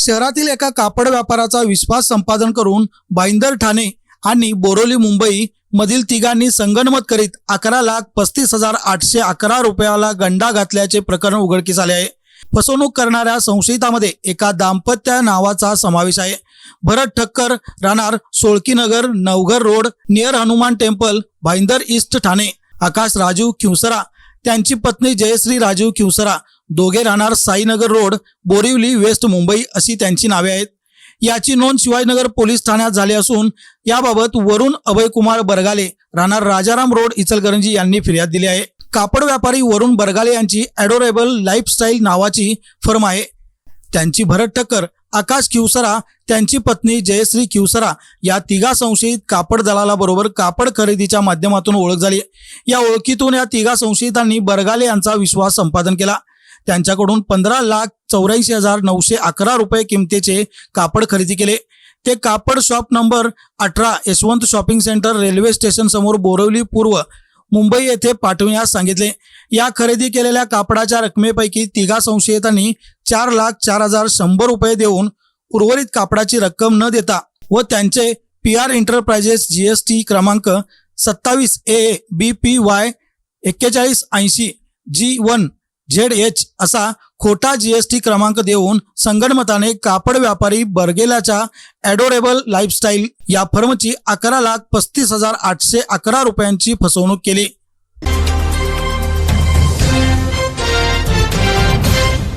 शहरातील एका कापड व्यापाराचा विश्वास संपादन करून भाईंदर ठाणे आणि बोरोली मुंबई मधील तिघांनी संगणमत करीत अकरा लाख पस्तीस हजार आठशे अकरा रुपयाला गंडा घातल्याचे प्रकरण उघडकीस आले आहे. फसवणूक करणाऱ्या संशयितामध्ये एका दाम्पत्य नावाचा समावेश आहे. भरत ठक्कर राहणार Solkinagar Navghar road near Hanuman temple Bhayandar east Thane Akash Raju Khivsara त्यांची पत्नी जयश्री राजीव खिवसरा दोघे राहणार साईनगर रोड बोरिवली वेस्ट मुंबई अशी त्यांची नावे आहेत. याची नोंद शिवाजीनगर पोलीस ठाण्यात झाली असून याबाबत वरुण अभयकुमार बरगाले राहणार राजाराम रोड इचलकरंजी यांनी फिर्याद दिली आहे. कापड व्यापारी वरुण बरगाले यांची ॲडोरेबल लाईफस्टाईल नावाची फर्म आहे. त्यांची भरत ठक्कर आकाश किवसरा त्यांची पत्नी जयश्री किवसरा या तिघा संशयित कापड दलालाबरोबर कापड खरेदीच्या माध्यमातून ओळख झाली. या ओळखीतून या तिघा संशयितांनी बरगाले यांचा विश्वास संपादन केला. त्यांच्याकडून पंधरा लाख चौऱ्याऐंशी हजार नऊशे अकरा रुपये किमतीचे कापड खरेदी केले. ते कापड शॉप नंबर अठरा Yashwant shopping centre railway station समोर बोरवली पूर्व मुंबई येथे पाठविण्यास सांगितले. या खरेदी केलेल्या कापडाच्या रकमेपैकी तिघा संशयितांनी चार लाख चार हजार शंभर रुपये देऊन उर्वरित कापडाची रक्कम न देता व त्यांचे P R enterprises G S T क्रमांक सत्तावीस ए बी पी वाय एक्केचाळीस ऐंशी जी वन झेड एच असा खोटा जीएसटी क्रमांक देऊन संगणमताने कापड व्यापारी बर्गेलाच्या ॲडोरेबल लाईफस्टाईल या फर्मची अकरा लाख पस्तीस हजार आठशे अकरा रुपयांची फसवणूक केली.